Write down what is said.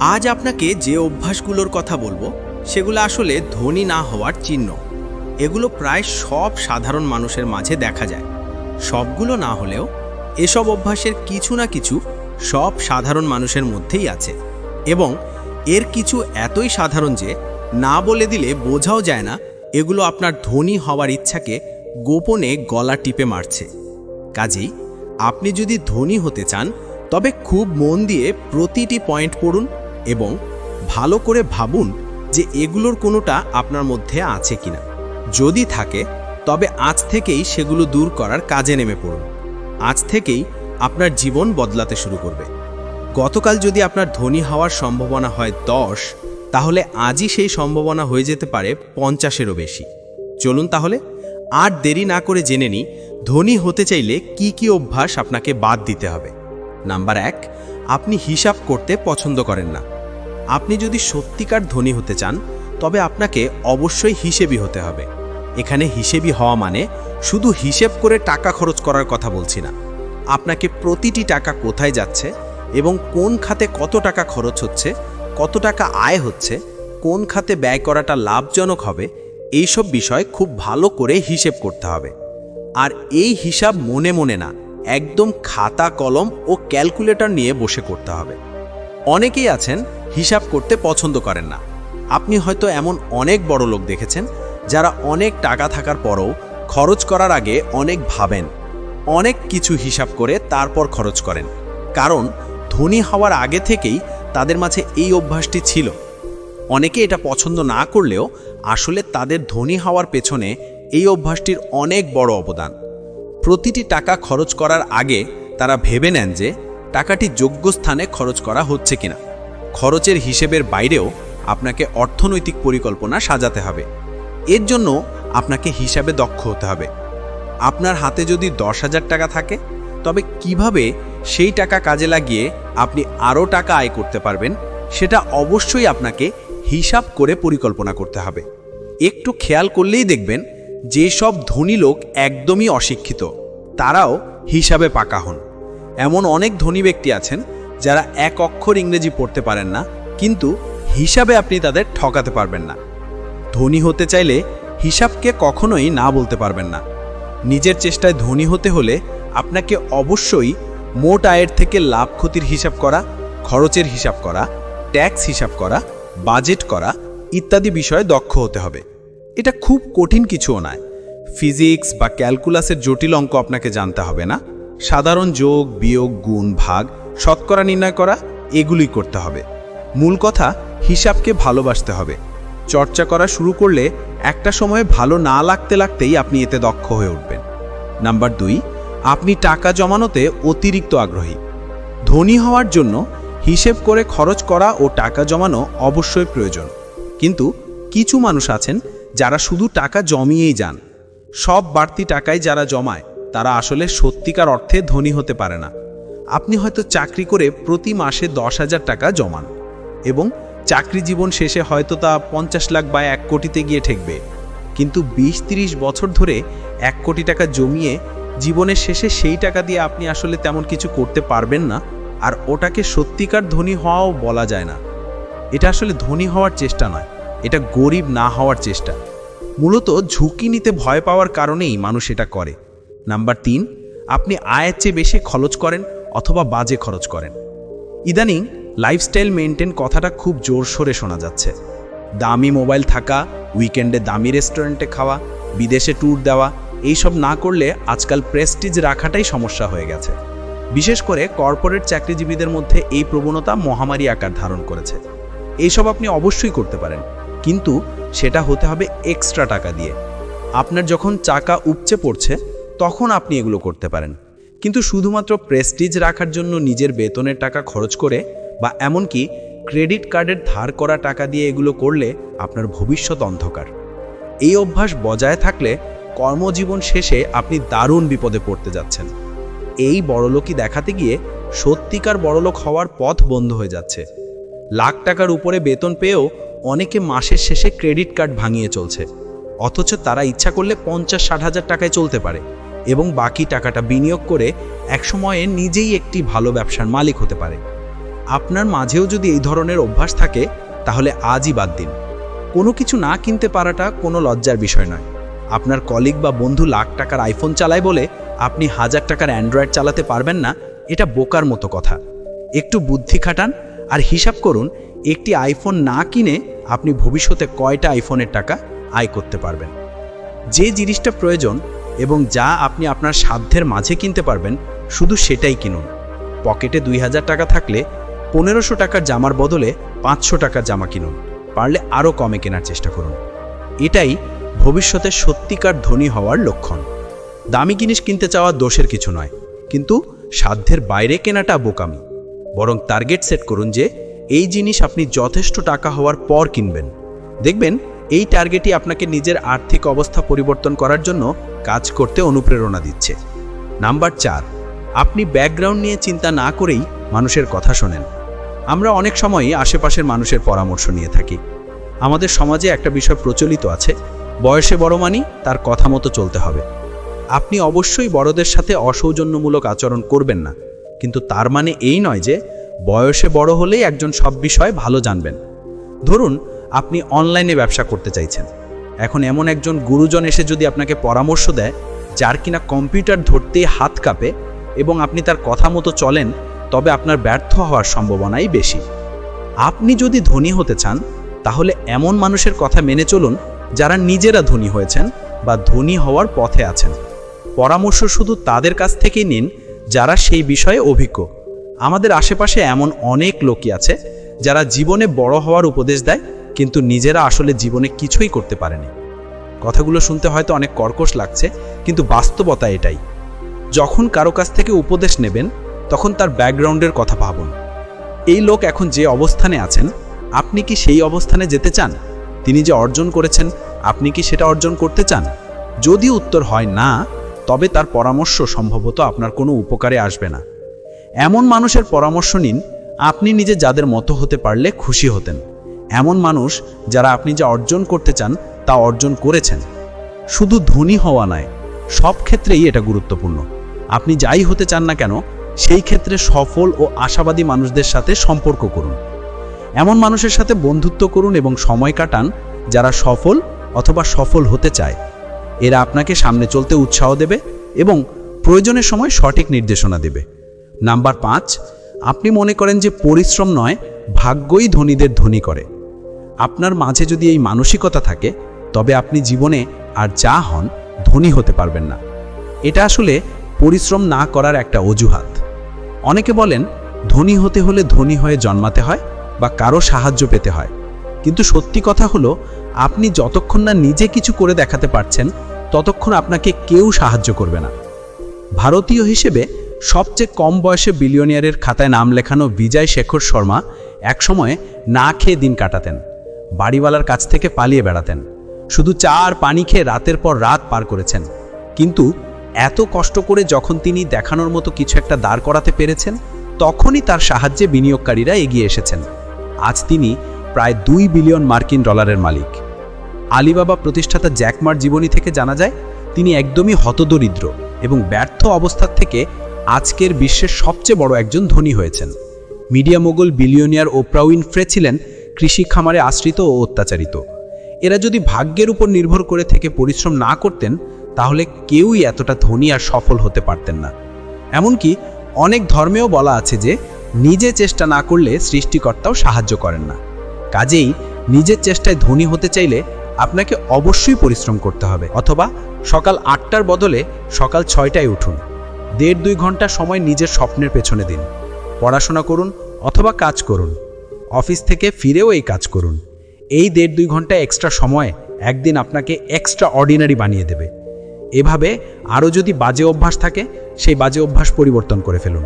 আজ আপনাকে যে অভ্যাসগুলোর কথা বলব, সেগুলো আসলে ধনী না হওয়ার চিহ্ন। এগুলো প্রায় সব সাধারণ মানুষের মাঝে দেখা যায়। সবগুলো না হলেও এসব অভ্যাসের কিছু না কিছু সব সাধারণ মানুষের মধ্যেই আছে। এবং এর কিছু এতই সাধারণ যে, না বলে দিলে বোঝাও যায় না, এগুলো আপনার ধনী হওয়ার ইচ্ছাকে গোপনে গলা টিপে মারছে। কাজেই, আপনি যদি ধনী হতে চান, তবে খুব মন দিয়ে প্রতিটি পয়েন্ট পড়ুন এবং ভালো করে ভাবুন যে এগুলোর কোনোটা আপনার মধ্যে আছে কিনা। যদি থাকে, তবে আজ থেকেই সেগুলো দূর করার কাজে নেমে পড়ুন। আজ থেকেই আপনার জীবন বদলাতে শুরু করবে। গতকাল যদি আপনার ধনী হওয়ার সম্ভাবনা হয় দশ, তাহলে আজই সেই সম্ভাবনা হয়ে যেতে পারে পঞ্চাশেরও বেশি। চলুন তাহলে, আর দেরি না করে জেনে নিই, ধনী হতে চাইলে কি কি অভ্যাস আপনাকে বাদ দিতে হবে। নাম্বার এক আপনি হিসাব করতে পছন্দ করেন না। আপনি যদি সত্যিকার ধনী হতে চান, তবে আপনাকে অবশ্যই হিসেবি হতে হবে। এখানে হিসেবি হওয়া মানে শুধু হিসেব করে টাকা খরচ করার কথা বলছি না। আপনাকে প্রতিটি টাকা কোথায় যাচ্ছে এবং কোন খাতে কত টাকা খরচ হচ্ছে, কত টাকা আয় হচ্ছে, কোন খাতে ব্যয় করাটা লাভজনক হবে, এইসব বিষয় খুব ভালো করে হিসেব করতে হবে। আর এই হিসাব মনে মনে না একদম খাতা, কলম ও ক্যালকুলেটর নিয়ে বসে করতে হবে। অনেকেই আছেন, হিসাব করতে পছন্দ করেন না। আপনি হয়তো এমন অনেক বড় লোক দেখেছেন, যারা অনেক টাকা থাকার পরও খরচ করার আগে অনেক ভাবেন। অনেক কিছু হিসাব করে তারপর খরচ করেন। কারণ, ধনী হওয়ার আগে থেকেই তাদের মাঝে এই অভ্যাসটি ছিল। অনেকে এটা পছন্দ না করলেও আসলে তাদের ধনী হওয়ার পেছনে এই অভ্যাসটির অনেক বড় অবদান। প্রতিটি টাকা খরচ করার আগে তারা ভেবে নেন যে টাকাটি যোগ্য স্থানে খরচ করা হচ্ছে কিনা। খরচের হিসেবের বাইরেও আপনাকে অর্থনৈতিক পরিকল্পনা সাজাতে হবে। এর জন্য আপনাকে হিসাবে দক্ষ হতে হবে। আপনার হাতে যদি দশ হাজার টাকা থাকে, তবে কীভাবে সেই টাকা কাজে লাগিয়ে আপনি আরও টাকা আয় করতে পারবেন, সেটা অবশ্যই আপনাকে হিসাব করে পরিকল্পনা করতে হবে। একটু খেয়াল করলেই দেখবেন যেসব ধনী লোক একদমই অশিক্ষিত, তারাও হিসাবে পাকা হন। এমন অনেক ধনী ব্যক্তি আছেন যারা এক অক্ষর ইংরেজি পড়তে পারেন না, কিন্তু হিসাবে আপনি তাদের ঠকাতে পারবেন না। ধনী হতে চাইলে হিসাবকে কখনোই না বলতে পারবেন না। নিজের চেষ্টায় ধনী হতে হলে আপনাকে অবশ্যই মোট আয়ের থেকে লাভ ক্ষতির হিসাব করা, খরচের হিসাব করা, ট্যাক্স হিসাব করা, বাজেট করা ইত্যাদি বিষয়ে দক্ষ হতে হবে। এটা খুব কঠিন কিছুও নয়। ফিজিক্স বা ক্যালকুলাসের জটিল অঙ্ক আপনাকে জানতে হবে না। সাধারণ যোগ, বিয়োগ, গুণ, ভাগ, শতকরা নির্ণয় করা এগুলি করতে হবে। মূল কথা, হিসাবকে ভালোবাসতে হবে। চর্চা করা শুরু করলে একটা সময়ে ভালো না লাগতে লাগতেই আপনি এতে দক্ষ হয়ে উঠবেন। নাম্বার দুই, আপনি টাকা জমানোতে অতিরিক্ত আগ্রহী। ধনী হওয়ার জন্য হিসেব করে খরচ করা ও টাকা জমানো অবশ্যই প্রয়োজন। কিন্তু কিছু মানুষ আছেন যারা শুধু টাকা জমিয়েই যান। সব বাড়তি টাকায় যারা জমায়, তারা আসলে সত্যিকার অর্থে ধনী হতে পারে না। আপনি হয়তো চাকরি করে প্রতি মাসে দশ হাজার টাকা জমান এবং চাকরি জীবন শেষে হয়তো তা পঞ্চাশ লাখ বা এক কোটিতে গিয়ে ঠেকবে। কিন্তু বিশ তিরিশ বছর ধরে এক কোটি টাকা জমিয়ে জীবনের শেষে সেই টাকা দিয়ে আপনি আসলে তেমন কিছু করতে পারবেন না, আর ওটাকে সত্যিকার ধনী হওয়াও বলা যায় না। এটা আসলে ধনী হওয়ার চেষ্টা নয়। এটা গরিব না হওয়ার চেষ্টা। মূলত ঝুঁকি নিতে ভয় পাওয়ার কারণেই মানুষ এটা করে। নাম্বার তিন, আপনি আয়ের চেয়ে বেশি খরচ করেন অথবা বাজে খরচ করেন। ইদানিং লাইফস্টাইল মেনটেন কথাটা খুব জোর সোরে শোনা যাচ্ছে। দামি মোবাইল থাকা উইকেন্ডে দামি রেস্টুরেন্টে খাওয়া, বিদেশে ট্যুর দেওয়া, এইসব না করলে আজকাল প্রেস্টিজ রাখাটাই সমস্যা হয়ে গেছে। বিশেষ করে কর্পোরেট চাকরিজীবীদের মধ্যে এই প্রবণতা মহামারী আকার ধারণ করেছে। এইসব আপনি অবশ্যই করতে পারেন। কিন্তু সেটা হতে হবে এক্সট্রা টাকা দিয়ে। আপনার যখন চাকা উপচে পড়ছে, তখন আপনি এগুলো করতে পারেন। কিন্তু শুধুমাত্র প্রেস্টিজ রাখার জন্য নিজের বেতনের টাকা খরচ করে বা এমনকি ক্রেডিট কার্ডের ধার করা টাকা দিয়ে এগুলো করলে আপনার ভবিষ্যৎ অন্ধকার। এই অভ্যাস বজায় থাকলে কর্মজীবন শেষে আপনি দারুণ বিপদে পড়তে যাচ্ছেন। এই বড়লোকই দেখাতে গিয়ে সত্যিকার বড়লোক হওয়ার পথ বন্ধ হয়ে যাচ্ছে। লাখ টাকার উপরে বেতন পেয়েও অনেকে মাসের শেষে ক্রেডিট কার্ড ভাঙিয়ে চলছে। অথচ তারা ইচ্ছা করলে পঞ্চাশ ষাট হাজার টাকায় চলতে পারে এবং বাকি টাকাটা বিনিয়োগ করে একসময়ে নিজেই একটি ভালো ব্যবসার মালিক হতে পারে। আপনার মাঝেও যদি এই ধরনের অভ্যাস থাকে, তাহলে আজই বাদ দিন। কোনো কিছু না কিনতে পারাটা কোনো লজ্জার বিষয় নয়। আপনার কলিগ বা বন্ধু লাখ টাকার আইফোন চালায় বলে আপনি হাজার টাকার অ্যান্ড্রয়েড চালাতে পারবেন না, এটা বোকার মতো কথা। একটু বুদ্ধি খাটান আর হিসাব করুন একটি আইফোন না কিনে আপনি ভবিষ্যতে কয়টা আইফোনের টাকা আয় করতে পারবেন। যে জিনিসটা প্রয়োজন এবং যা আপনি আপনার সাধ্যের মাঝে কিনতে পারবেন, শুধু সেটাই কিনুন। পকেটে দুই হাজার টাকা থাকলে পনেরোশো টাকার জামার বদলে পাঁচশো টাকার জামা কিনুন, পারলে আরও কমে কেনার চেষ্টা করুন। এটাই ভবিষ্যতে সত্যিকার ধনী হওয়ার লক্ষণ। দামি জিনিস কিনতে চাওয়া দোষের কিছু নয়, কিন্তু সাধ্যের বাইরে কেনাটা বোকামি। বরং টার্গেট সেট করুন যে এই জিনিস আপনি যথেষ্ট টাকা হওয়ার পর কিনবেন। দেখবেন, এই টার্গেটই আপনাকে নিজের আর্থিক অবস্থা পরিবর্তন করার জন্য কাজ করতে অনুপ্রেরণা দিচ্ছে। নাম্বার চার, আপনি ব্যাকগ্রাউন্ড নিয়ে চিন্তা না করেই মানুষের কথা শোনেন। আমরা অনেক সময়ই আশেপাশের মানুষের পরামর্শ নিয়ে থাকি। আমাদের সমাজে একটা বিষয় প্রচলিত আছে, বয়সে বড় মানি তার কথা মতো চলতে হবে। আপনি অবশ্যই বড়দের সাথে অসৌজন্যমূলক আচরণ করবেন না, কিন্তু তার মানে এই নয় যে বয়সে বড় হলেই একজন সব বিষয় ভালো জানবেন। ধরুন, আপনি অনলাইনে ব্যবসা করতে চাইছেন। এখন এমন একজন গুরুজন এসে যদি আপনাকে পরামর্শ দেয়, যার কিনা কম্পিউটার ধরতেই হাত কাঁপে এবং আপনি তার কথা মতো চলেন, তবে আপনার ব্যর্থ হওয়ার সম্ভাবনাই বেশি। আপনি যদি ধনী হতে চান, তাহলে এমন মানুষের কথা মেনে চলুন, যারা নিজেরা ধনী হয়েছেন বা ধনী হওয়ার পথে আছেন। পরামর্শ শুধু তাদের কাছ থেকেই নিন, যারা সেই বিষয়ে অভিজ্ঞ। আমাদের আশেপাশে এমন অনেক লোকই আছে যারা জীবনে বড় হওয়ার উপদেশ দেয়, কিন্তু নিজেরা আসলে জীবনে কিছুই করতে পারেনি। কথাগুলো শুনতে হয়তো অনেক কর্কশ লাগছে, কিন্তু বাস্তবতা এটাই। যখন কারও কাছ থেকে উপদেশ নেবেন, তখন তার ব্যাকগ্রাউন্ডের কথা ভাবুন। এই লোক এখন যে অবস্থানে আছেন, আপনি কি সেই অবস্থানে যেতে চান? তিনি যে অর্জন করেছেন, আপনি কি সেটা অর্জন করতে চান? যদি উত্তর হয় না, তবে তার পরামর্শ সম্ভবত আপনার কোনো উপকারে আসবে না। এমন মানুষের পরামর্শ নিন, আপনি নিজে যাদের মতো হতে পারলে খুশি হতেন। এমন মানুষ যারা আপনি যা অর্জন করতে চান, তা অর্জন করেছেন। শুধু ধনী হওয়া নয়, সব ক্ষেত্রেই এটা গুরুত্বপূর্ণ। আপনি যাই হতে চান না কেন, সেই ক্ষেত্রে সফল ও আশাবাদী মানুষদের সাথে সম্পর্ক করুন। এমন মানুষের সাথে বন্ধুত্ব করুন এবং সময় কাটান, যারা সফল অথবা সফল হতে চায়। এরা আপনাকে সামনে চলতে উৎসাহ দেবে এবং প্রয়োজনের সময় সঠিক নির্দেশনা দেবে। নাম্বার পাঁচ, আপনি মনে করেন যে পরিশ্রম নয়, ভাগ্যই ধনীদের ধনী করে। আপনার মাঝে যদি এই মানসিকতা থাকে, তবে আপনি জীবনে আর যা হন, ধনী হতে পারবেন না। এটা আসলে পরিশ্রম না করার একটা অজুহাত। অনেকে বলেন, ধনী হতে হলে ধনী হয়ে জন্মাতে হয় বা কারও সাহায্য পেতে হয়। কিন্তু সত্যি কথা হলো, আপনি যতক্ষণ না নিজে কিছু করে দেখাতে পারছেন, ততক্ষণ আপনাকে কেউ সাহায্য করবে না। ভারতীয় হিসেবে সবচেয়ে কম বয়সে বিলিয়নিয়ারের খাতায় নাম লেখানো বিজয় শেখর শর্মা একসময় না খেয়ে দিন কাটাতেন, বাড়িওয়ালার কাছ থেকে পালিয়ে বেড়াতেন। শুধু চা আর পানি খেয়ে রাতের পর রাত পার করেছেন। কিন্তু এত কষ্ট করে যখন তিনি দেখানোর মতো কিছু একটা দাঁড় করাতে পেরেছেন, তখনই তার সাহায্যে বিনিয়োগকারীরা এগিয়ে এসেছেন। আজ তিনি প্রায় দুই বিলিয়ন মার্কিন ডলারের মালিক। আলিবাবা প্রতিষ্ঠাতা জ্যাকমার জীবনী থেকে জানা যায়, তিনি একদমই হতদরিদ্র এবং ব্যর্থ অবস্থার থেকে আজকের বিশ্বের সবচেয়ে বড় একজন ধনী হয়েছেন। Media mogul billionaire Oprah Winfrey ছিলেন কৃষি খামারে আশ্রিত ও অত্যাচারিত। এরা যদি ভাগ্যের উপর নির্ভর করে থেকে পরিশ্রম না করতেন, তাহলে কেউই এতটা ধনী আর সফল হতে পারতেন না। এমনকি অনেক ধর্মেও বলা আছে যে, নিজে চেষ্টা না করলে সৃষ্টিকর্তাও সাহায্য করেন না। কাজেই নিজের চেষ্টায় ধনী হতে চাইলে আপনাকে অবশ্যই পরিশ্রম করতে হবে, অথবা সকাল আটটার বদলে সকাল ছয়টায় উঠুন। দেড় দুই ঘণ্টা সময় নিজের স্বপ্নের পেছনে দিন। পড়াশোনা করুন অথবা কাজ করুন। অফিস থেকে ফিরেও এই কাজ করুন। এই দেড় দুই ঘণ্টা এক্সট্রা সময় একদিন আপনাকে এক্সট্রা অর্ডিনারি বানিয়ে দেবে। এভাবে আরও যদি বাজে অভ্যাস থাকে, সেই বাজে অভ্যাস পরিবর্তন করে ফেলুন।